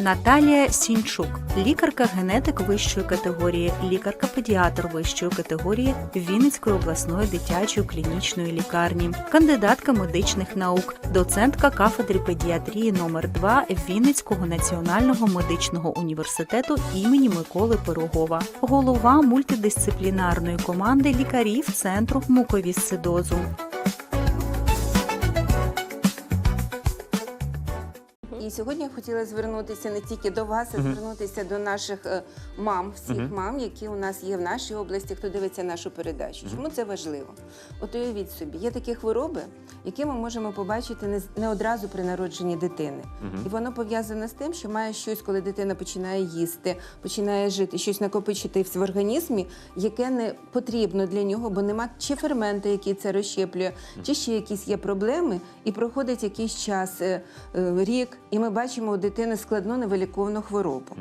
Наталія Сінчук, лікарка-генетик вищої категорії, лікарка-педіатр вищої категорії Вінницької обласної дитячої клінічної лікарні, кандидатка медичних наук, доцентка кафедри педіатрії номер 2 Вінницького національного медичного університету імені Миколи Пирогова, голова мультидисциплінарної команди лікарів центру муковісцидозу. І сьогодні я хотіла звернутися не тільки до вас, а звернутися до наших е, мам, всіх мам, які у нас є в нашій області, хто дивиться нашу передачу. Чому це важливо? От уявіть собі, є такі хвороби, які ми можемо побачити не, одразу при народженні дитини. І воно пов'язане з тим, що має щось, коли дитина починає їсти, починає жити, щось накопичитись в організмі, яке не потрібно для нього, бо нема чи ферменти, які це розщеплює, чи ще якісь є проблеми, і проходить якийсь час, е, е, рік, і ми бачимо у дитини складну невиліковну хворобу.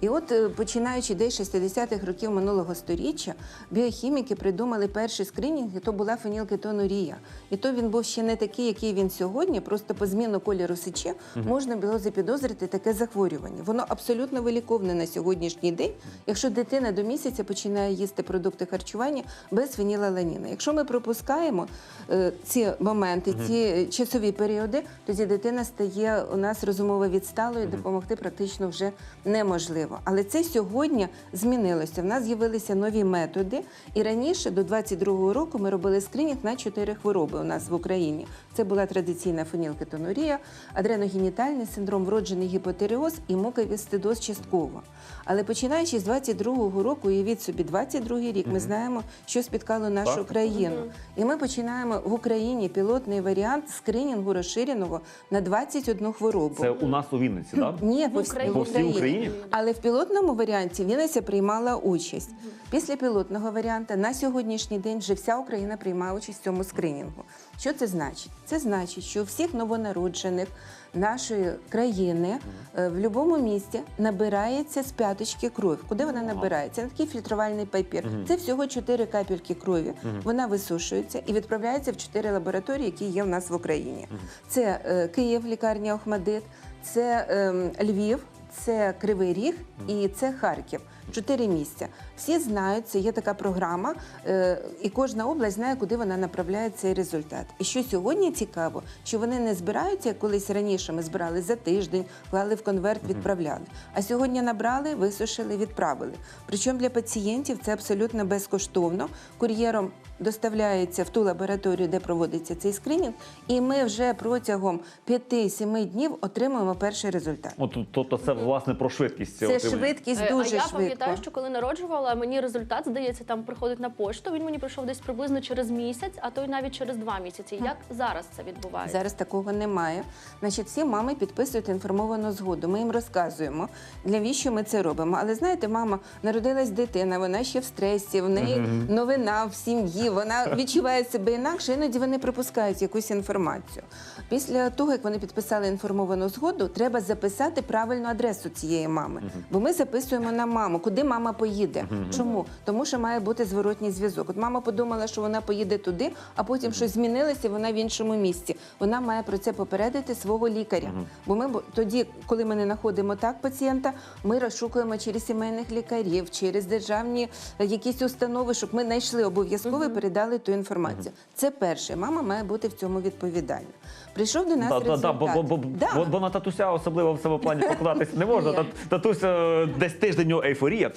І от, е, починаючи десь 60-х років минулого століття, біохіміки придумали перший скринінг, і то була фенілкетонурія. І то він був ще не такий, який він сьогодні. Просто по зміну кольору сечі можна було запідозрити таке захворювання. Воно абсолютно виліковне на сьогоднішній день, якщо дитина до місяця починає їсти продукти харчування без фенілаланіна. Якщо ми пропускаємо е, ці моменти, ці часові періоди, тоді дитина стає у нас розумово відсталою, допомогти практично вже неможливо. Але це сьогодні змінилося. В нас з'явилися нові методи, і раніше, до 22-го року, ми робили скринінг на чотири хвороби у нас в Україні. Це була традиційна фенілкетонурія, адреногенітальний синдром, вроджений гіпотереоз і муковісцидоз частково. Але починаючи з 22-го року, уявіть собі, 22-й рік, ми знаємо, що спіткало нашу Так. країну. І ми починаємо в Україні пілотний варіант скринінгу розширеного на 21 хворобу. Це у нас у Вінниці, так? Ні, по, В Україні. По всій Україні? Але в пілотному варіанті Вінниця приймала участь. Після пілотного варіанта на сьогоднішній день вже вся Україна приймає участь в цьому скринінгу. Що це значить? Це значить, що у всіх новонароджених нашої країни е, в будь-якому місті набирається з п'яточки кров. Куди вона набирається? На такий фільтрувальний папір. Це всього 4 капельки крові. Вона висушується і відправляється в 4 лабораторії, які є в нас в Україні. Це е, Київ, лікарня Охмадит, це ем, Львів, це Кривий Ріг і це Харків. Чотири місця. Всі знають, це є така програма, е, і кожна область знає, куди вона направляє цей результат. І що сьогодні цікаво, що вони не збираються, як колись раніше ми збирали за тиждень, клали в конверт, відправляли. А сьогодні набрали, висушили, відправили. Причому для пацієнтів це абсолютно безкоштовно. Кур'єром доставляється в ту лабораторію, де проводиться цей скринінг, і ми вже протягом 5-7 днів отримуємо перший результат. От, тобто це власне про швидкість. Це отримання. швидкість Е, дуже а я швидко. пам'ятаю, що коли народжувала, мені результат, здається, там приходить на пошту. Він мені прийшов десь приблизно через місяць, а то й навіть через два місяці. Як зараз це відбувається? Зараз такого немає. Значить, всі мами підписують інформовану згоду. Ми їм розказуємо, для що ми це робимо. Але знаєте, мама народилась дитина, вона ще в стресі, в неї новина в сім'ї, вона відчуває себе інакше, іноді вони припускають якусь інформацію. Після того, як вони підписали інформовану згоду, треба записати правильну адресу цієї мами. Бо ми записуємо на маму, куди мама поїде. Чому? Тому що має бути зворотній зв'язок. От мама подумала, що вона поїде туди, а потім щось змінилося, вона в іншому місці. Вона має про це попередити свого лікаря. Бо ми тоді, коли ми не знаходимо так пацієнта, ми розшукуємо через сімейних лікарів, через державні е, якісь установи, щоб ми знайшли обов'язково і передали ту інформацію. Це перше. Мама має бути в цьому відповідальна. Прийшов до нас Да, результат. да, бо, бо, бо, Да. бо, бо на татуся особливо в цьому плані покладатися не можна. Тат- Татусь е, десь тиждень у ейфорія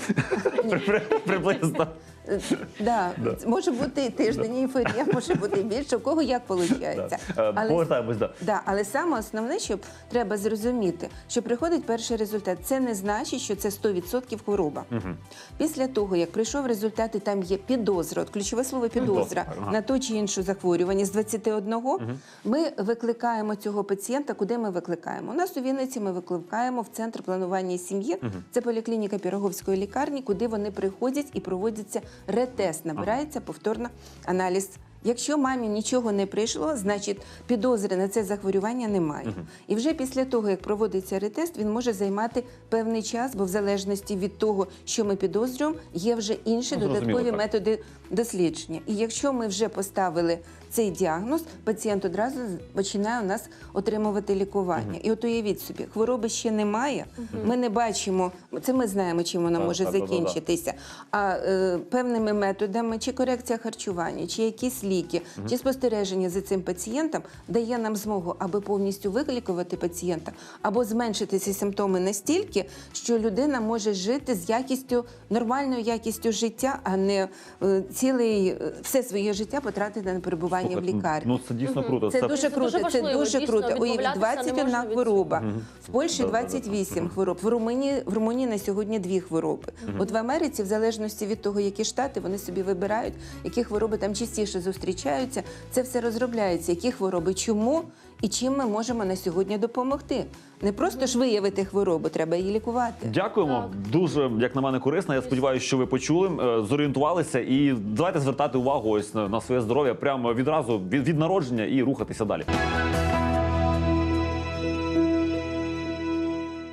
При- при- приблизно. Е, Да. Може бути і тиждень ейфорія, може бути і більше, у кого як виходить. Да. Е, Повертаємось до. Да, але саме основне, що треба зрозуміти, що приходить перший результат, це не значить, що це 100% хвороба. Після того, як прийшов результат, і там є підозра, от ключове слово підозра Ага. на то чи інше захворювання з 21, ми викликаємо цього пацієнта. Куди ми викликаємо? У нас у Вінниці ми викликаємо в центр планування сім'ї. Це поліклініка Піроговської лікарні, куди вони приходять і проводяться ретест. Набирається повторно аналіз Якщо мамі нічого не прийшло, значить підозри на це захворювання немає. І вже після того, як проводиться ретест, він може займати певний час, бо в залежності від того, що ми підозрюємо, є вже інші Ну, додаткові так. методи дослідження. І якщо ми вже поставили цей діагноз, пацієнт одразу починає у нас отримувати лікування. І от уявіть собі, хвороби ще немає. Ми не бачимо, це ми знаємо, чим вона Так, може так, так, так, так. закінчитися. А е, певними методами, чи корекція харчування, чи якісь ліки, чи спостереження за цим пацієнтом дає нам змогу аби повністю вилікувати пацієнта, або зменшити ці симптоми настільки, що людина може жити з якістю, нормальною якістю життя, а не е, цілий е, все своє життя потратити на перебування в лікарні. Ну це дійсно круто. Це Це дуже Це круто. дуже Це дуже круто. Уявіть, відмовлятися не 21 від хвороба. В Польщі Да, да, да. 28 хвороб. В Румунії в Румунії на сьогодні дві хвороби. От в Америці, в залежності від того, які штати, вони собі вибирають, які хвороби там частіше зустрічаються. Це все розробляється. Які хвороби, чому і чим ми можемо на сьогодні допомогти. Не просто ж виявити хворобу, треба її лікувати. Дякуємо. Дуже, як на мене, корисно. Я сподіваюся, що ви почули, е, зорієнтувалися. І давайте звертати увагу ось на, на своє здоров'я прямо відразу від, від народження і рухатися далі.